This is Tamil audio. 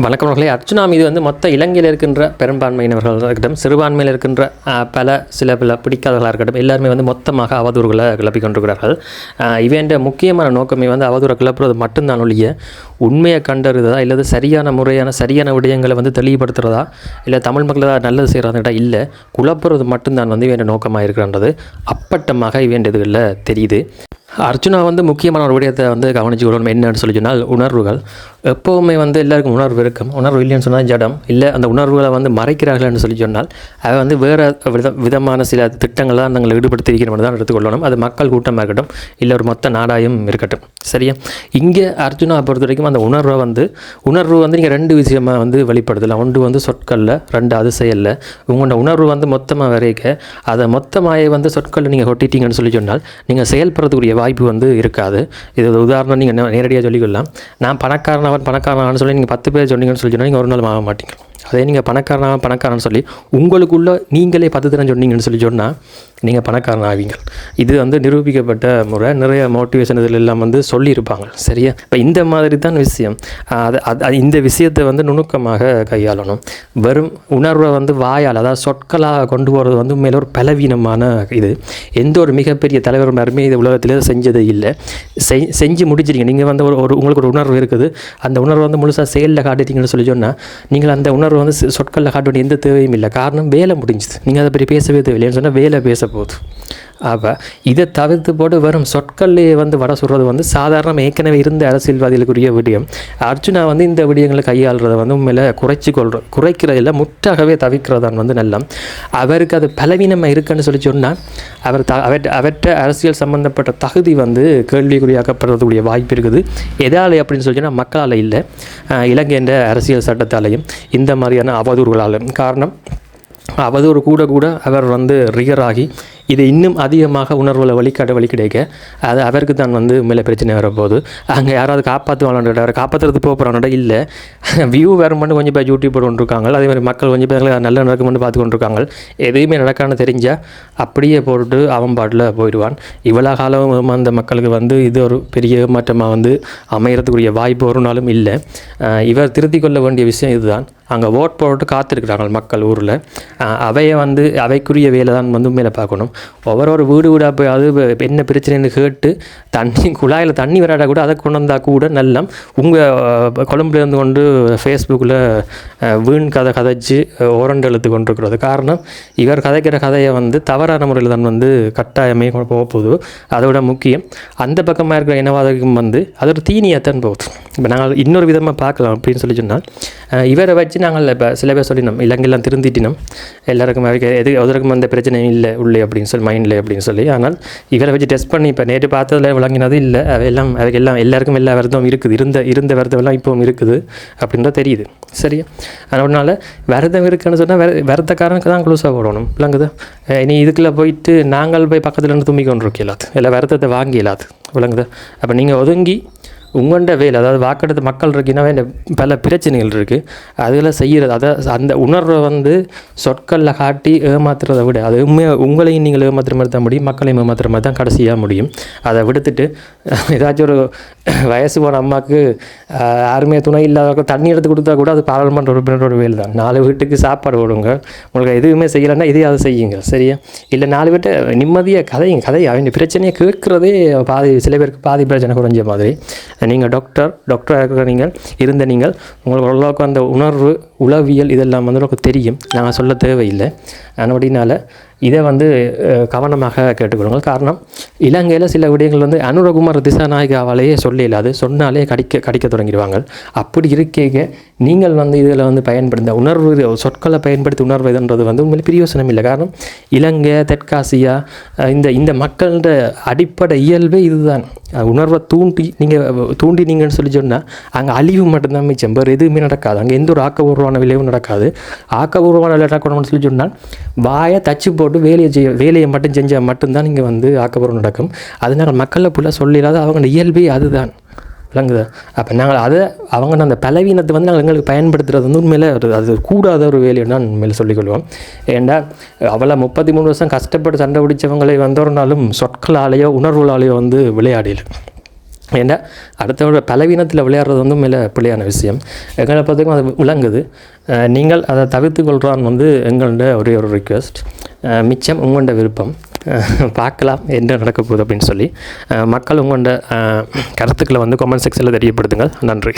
வணக்கம் அவர்களே. அர்ச்சுனா மீது வந்து மொத்த இலங்கையில் இருக்கின்ற பெரும்பான்மையினர்களாக இருக்கட்டும் சிறுபான்மையில் இருக்கின்ற பல சில பல பிடிக்காதவர்களாக இருக்கட்டும் எல்லாருமே வந்து மொத்தமாக அவதூறுகளை கிளப்பிக்கொண்டிருக்கிறார்கள் கொண்டிருக்கிறார்கள். இவன்ற முக்கியமான நோக்கமே வந்து அவதூறை கிளப்புறது மட்டும்தான் ஒழிய உண்மையை கண்டறிதா இல்லது சரியான முறையான சரியான விடயங்களை வந்து தெளிவுபடுத்துகிறதா இல்லை தமிழ் மக்கள் நல்லது செய்கிறதா இல்லை குழப்புறது மட்டும்தான் வந்து இவன் நோக்கமாக இருக்கிறன்றது. அப்பட்டமாக இவன் இதுகளில் தெரியுது. அர்ஜுனா வந்து முக்கியமான ஒரு விடயத்தை வந்து கவனிச்சு கொள்ளணும் என்னன்னு சொல்லி சொன்னால் உணர்வுகள். எப்போவுமே வந்து எல்லாருக்கும் உணர்வு இருக்கும். உணர்வு இல்லைன்னு சொன்னால் ஜடம். இல்லை அந்த உணர்வுகளை வந்து மறைக்கிறார்கள்னு சொல்லி சொன்னால் அதை வந்து வேறு வித விதமான சில திட்டங்கள் தான் தங்களை ஈடுபடுத்தியிருக்கிறோம் தான் எடுத்துக்கொள்ளணும் அது மக்கள் கூட்டமாக இருக்கட்டும் இல்லை ஒரு மொத்த நாடாயும் இருக்கட்டும். சரியா? இங்கே அர்ஜுனா பொறுத்த வரைக்கும் அந்த உணர்வை வந்து உணர்வு வந்து நீங்கள் ரெண்டு விஷயமாக வந்து வெளிப்படுத்தலாம். ஒன்று வந்து சொற்களில் ரெண்டு அது செயலில் உங்களோட உணர்வு வந்து மொத்தமாக வரைக்க அதை மொத்தமாக வந்து சொற்களில் நீங்கள் கொட்டிட்டீங்கன்னு சொல்லி சொன்னால் நீங்கள் செயல்படுறதுக்குரிய வாய்ப்பு வந்து இருக்காது. இது ஒரு உதாரணம் நீங்கள் நேரடியாக சொல்லிக்கொள்ளலாம் நான் பணக்காரனாக பணக்காரன் அவன் சொல்லி நீங்கள் பத்து பேர் சொன்னீங்கன்னு சொல்லி சொன்னால் நீங்கள் ஒரு நாள் ஆக மாட்டீங்க. அதே நீங்கள் பணக்காரனாக பணக்காரன்னு சொல்லி உங்களுக்குள்ளே நீங்களே பத்து தரம் சொன்னீங்கன்னு சொல்லி சொன்னால் நீங்கள் பணக்காரன் ஆவீங்க. இது வந்து நிரூபிக்கப்பட்ட முறை. நிறைய மோட்டிவேஷன் இதில் எல்லாம் வந்து சொல்லியிருப்பாங்க. சரியா? இப்போ இந்த மாதிரி தான் விஷயம். அது அது அது இந்த விஷயத்தை வந்து நுணுக்கமாக கையாளணும். வெறும் உணர்வை வந்து வாயால் அதாவது சொற்களாக கொண்டு போகிறது வந்து உண்மையில ஒரு பலவீனமான இது. எந்த ஒரு மிகப்பெரிய தலைவர் யாருமே இது உலகத்தில் செஞ்சது இல்லை. செய் செஞ்சு முடிச்சிருங்க நீங்கள் வந்து ஒரு ஒரு உங்களுக்கு ஒரு உணர்வு இருக்குது. அந்த உணர்வு வந்து முழுசாக செயலில் காட்டிட்டீங்கன்னு சொல்லி சொன்னால் நீங்கள் அந்த உணர்வு வந்து சொற்களில் காட்ட வேண்டிய எந்த தேவையும் இல்லை. காரணம் வேலை முடிஞ்சுது. நீங்கள் அதை பற்றி பேசவே தேவையில்லைன்னு சொன்னால் வேலை பேச போகுது. அப்போ இதை தவிர்த்து போட்டு வெறும் சொற்கள்லேயே வந்து வட சொல்கிறது வந்து சாதாரண ஏற்கனவே இருந்த அரசியல்வாதிகளுக்குரிய விடயம். அர்ஜுனா வந்து இந்த விடயங்களை கையாளுறதை வந்து உண்மையில் குறைச்சி கொள்ற குறைக்கிறதில்ல முற்றாகவே தவிர்க்கிறதான் வந்து நல்லம். அவருக்கு அது பலவீனமாக இருக்குன்னு சொல்லி சொன்னால் அவர் த அவர் அவற்ற அரசியல் சம்மந்தப்பட்ட தகுதி வந்து கேள்விக்குறியாக்கப்படுறதுக்குரிய வாய்ப்பு இருக்குது. எதாலே அப்படின்னு சொல்லி சொன்னால் மக்களால் இல்லை. இலங்கை இலங்கைன்ற அரசியல் சட்டத்தாலையும் இந்த மாதிரியான அவதூறுகளாலும் காரணம் அவதூறு கூட கூட அவர் வந்து ரியராகி இது இன்னும் அதிகமாக உணர்வுல வழிகாட்ட வழி கிடைக்க அது அவருக்கு தான் வந்து மேலே பிரச்சனை வரப்போகுது. அங்கே யாராவது காப்பாற்றுவாங்கன்ற அவரை காப்பாற்றுறது போகிறானோட இல்லை. வியூ வேறு மட்டும் கொஞ்சம் பேர் யூடியூப் போட்டு கொண்டிருக்காங்க. அதே மாதிரி மக்கள் கொஞ்சம் பேர் நல்ல நடக்கும்னு பார்த்து கொண்டிருக்காங்க. எதையுமே நடக்கான்னு தெரிஞ்சால் அப்படியே போட்டுட்டு அவன் பாட்டில் போயிடுவான். இவ்வளோ காலம் அந்த மக்களுக்கு வந்து இது ஒரு பெரிய மாற்றமாக வந்து அமையறதுக்குரிய வாய்ப்பு ஒரு நாளும் இல்லை இவர் திருத்தி கொள்ள வேண்டிய விஷயம் இதுதான். அங்கே ஓட் போட்டு காத்திருக்கிறாங்க மக்கள் ஊரில். அவையை வந்து அவைக்குரிய வேலை தான் வந்து மேலே பார்க்கணும். ஒவ்வொரு ஒரு வீடு வீடாக போய் அது என்ன பிரச்சனைன்னு கேட்டு தண்ணி குழாயில் தண்ணி வராட்டா கூட அதை கொண்டு வந்தால் கூட நல்ல உங்கள் கொழம்புலேருந்து கொண்டு ஃபேஸ்புக்கில் வீண் கதை கதைச்சு ஓரண்டு எழுத்து கொண்டிருக்கிறது. காரணம் இவர் கதைக்கிற கதையை வந்து தவறான முறையில் தான் வந்து கட்டாயமே போக போகுது. அதை விட முக்கியம் அந்த பக்கமாக இருக்கிற இனவாதம் வந்து அது ஒரு தீனியத்தான் போகுது. இப்போ நாங்கள் இன்னொரு விதமாக பார்க்கலாம் அப்படின்னு சொல்லி சொன்னால் இவரை வச்சு நாங்கள் இப்போ சில பேர் சொல்லினோம் இலங்கையெல்லாம் திருந்திட்டினோம். எல்லாருக்கும் எது எதற்கும் அந்த பிரச்சனையும் இல்லை உள்ளே அப்படின்னு. சொல்லி மைண்டில் அப்படின்னு சொல்லி. ஆனால் இவரை வச்சு டெஸ்ட் பண்ணி இப்போ நேற்று பார்த்ததில் விளங்கினது இல்லை. அவையெல்லாம் அவைக்கு எல்லாம் எல்லாருக்கும் எல்லா விரதமும் இருக்குது. இருந்த இருந்த விரதமெல்லாம் இப்போவும் இருக்குது அப்படின்றத தெரியுது. சரியா அதனால விரதம் இருக்குன்னு சொன்னால் விர விரதக்காரனுக்கு தான் குளுசாக போடணும். விளங்குது? இனி இதுக்குள்ளே போயிட்டு நாங்கள் போய் பக்கத்தில் இருந்து தும்பி கொண்டு இருக்க இல்லை விரதத்தை வாங்கிடலாது விளங்குது? அப்போ நீங்கள் ஒதுங்கி உங்கள்கிட்ட வேலை அதாவது வாக்கெடுத்து மக்கள் இருக்குன்னா இந்த பல பிரச்சனைகள் இருக்குது அதில் செய்கிறது அதை அந்த உணர்வை வந்து சொற்களில் காட்டி ஏமாத்துறதை விட அது உண்மையாக உங்களையும் நீங்கள் ஏமாத்துற மாதிரி தான் முடியும் மக்களையும் ஏமாத்துற மாதிரி தான் கடைசியாக முடியும். அதை விடுத்துட்டு ஏதாச்சும் ஒரு வயசு போன அம்மாவுக்கு யாருமே துணை இல்லாத தண்ணி எடுத்து கொடுத்தா கூட அது பாராளுமன்ற உறுப்பினரோட வேலை தான். நாலு வீட்டுக்கு சாப்பாடு போடுங்க. உங்களுக்கு எதுவுமே செய்யலைன்னா இதையாவது செய்யுங்க சரியா? இல்லை நாலு வீட்டை நிம்மதியாக கதையும் கதை அவங்க பிரச்சனையை கேட்குறதே பாதி சில பேருக்கு பாதி பிரச்சனை குறைஞ்ச மாதிரி. நீங்கள் டாக்டர் டாக்டராக இருக்கிற நீங்கள் இருந்த நீங்கள் உங்களுக்கு ஓரளவுக்கு அந்த உணர்வு உளவியல் இதெல்லாம் வந்து உங்களுக்கு தெரியும். நாங்கள் சொல்ல தேவையில்லை. அப்படினால இதை வந்து கவனமாக கேட்டுக்கொள்ளுங்கள். காரணம் இலங்கையில் சில விடயங்கள் வந்து அனுரகுமார் திசாநாயகாவாலேயே சொல்ல அது சொன்னாலே கடிக்க கடிக்க தொடங்கிடுவாங்க அப்படி இருக்கீங்க நீங்கள் வந்து இதில் வந்து பயன்படுத்த உணர்வு சொற்களை பயன்படுத்தி உணர்வு இதுன்றது வந்து உண்மையிலே பிரியோசனம் இல்லை. காரணம் இலங்கை தெற்காசியா இந்த இந்த மக்களோட அடிப்படை இயல்பே இதுதான். உணர்வை தூண்டி நீங்கள் தூண்டினீங்கன்னு சொல்லி சொன்னால் அங்கே அழிவு மட்டும்தான் மிச்சம். வேறு எதுவுமே நடக்காது. அங்கே எந்த ஒரு ஆக்கபூர்வமான விளைவும் நடக்காது. ஆக்கபூர்வமான விளைவு நடக்கணும்னு சொல்லி சொன்னால் வாயை தச்சு போட்டு வேலையை செய்ய வேலையை மட்டும் செஞ்சால் மட்டும்தான் இங்கே வந்து ஆக்கபூர்வம் நடக்கும். அதனால் மக்களை ஃபுல்லாக சொல்லிடாத அவங்க இயல்பே அதுதான். விளங்குது. அப்போ நாங்கள் அதை அவங்க அந்த பலவீனத்தை வந்து நாங்கள் எங்களுக்கு பயன்படுத்துறது வந்து உண்மையில ஒரு அது கூடாத ஒரு வேலைன்னு தான் உண்மையில் சொல்லிக்கொள்வோம் ஏன்டா அவளை முப்பத்தி மூணு வருஷம் கஷ்டப்பட்டு சண்டை பிடிச்சவங்களை வந்து சொற்களாலேயோ உணர்வுகளாலேயோ வந்து விளையாடல ஏன்னா அடுத்தவரோட பலவீனத்தில் விளையாடுறது வந்து மேலே பிள்ளையான விஷயம். எங்களை பார்த்துக்கும் அது விளங்குது. நீங்கள் அதை தவிர்த்து கொள்கிறான் வந்து எங்களோட ஒரே ஒரு ரிக்வெஸ்ட் மிச்சம் உங்களோட விருப்பம். பார்க்கலாம் என்ன நடக்க போகுது அப்படின்னு சொல்லி. மக்கள் உங்களோட கருத்துக்களை வந்து கமெண்ட் செக்ஷனில் தெரியப்படுத்துங்கள். நன்றி.